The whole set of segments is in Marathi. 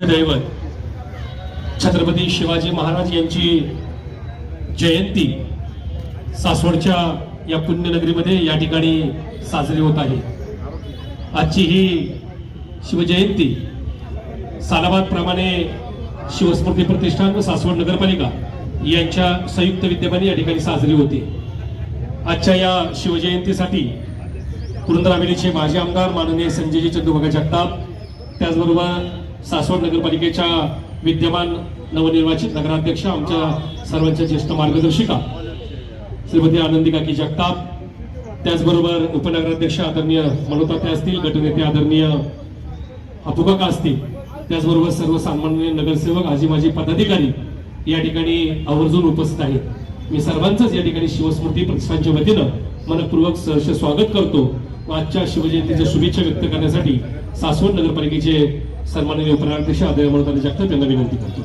दैवत छत्रपती शिवाजी महाराज यांची जयंती सासवडच्या या पुण्यनगरीमध्ये या ठिकाणी साजरी होत आहे. आजची ही शिवजयंती सालाबाद प्रमाणे शिवस्मृती प्रतिष्ठान व सासवड नगरपालिका यांच्या संयुक्त विद्यमाने या ठिकाणी साजरी होते. आजच्या या शिवजयंतीसाठी पुरंदर हवेलीचे माजी आमदार माननीय संजयजी चंदुभागा जगताप त्याचबरोबर सासवड नगरपालिकेच्या विद्यमान नवनिर्वाचित नगराध्यक्ष आमच्या सर्वांच्या ज्येष्ठ मार्गदर्शिका श्रीमती आनंदी काकी जगताप. त्याचबरोबर उपनगराध्यक्ष आदरणीय मनोताते असतील गटनेते आदरणीय अपुकाका असतील त्याचबरोबर सर्व नगरसेवक आजी माजी पदाधिकारी या ठिकाणी आवर्जून उपस्थित आहेत. मी सर्वांचंच या ठिकाणी शिवस्मृती प्रतिष्ठानच्या वतीनं मनपूर्वक सहर्ष स्वागत करतो आजच्या शिवजयंतीच्या शुभेच्छा व्यक्त करण्यासाठी सासवड नगरपालिकेचे सन्माननीय उपराध्यक्ष आदय मनोताते जगताप यांना विनंती करतो.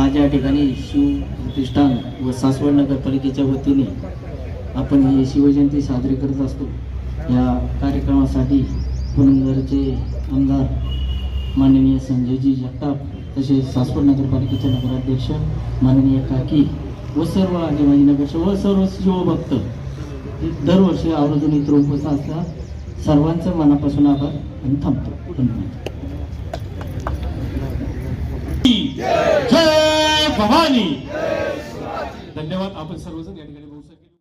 आज या ठिकाणी शिव प्रतिष्ठान व सासवड नगरपालिकेच्या वतीने आपण ही शिवजयंती साजरी करत असतो. या कार्यक्रमासाठी पुरंदरचे आमदार माननीय संजयजी जगताप तसेच सासवड नगरपालिकेचे नगराध्यक्ष माननीय काकी व सर्व आदिवासी नगरसेवक व सर्व शिवभक्त दरवर्षी आवर्जून इतर उपस्थित असतात. सर्वांचं मनापासून आभार आणि थांबतो. धन्यवाद. जय भवानी. धन्यवाद आपण सर्वजण या ठिकाणी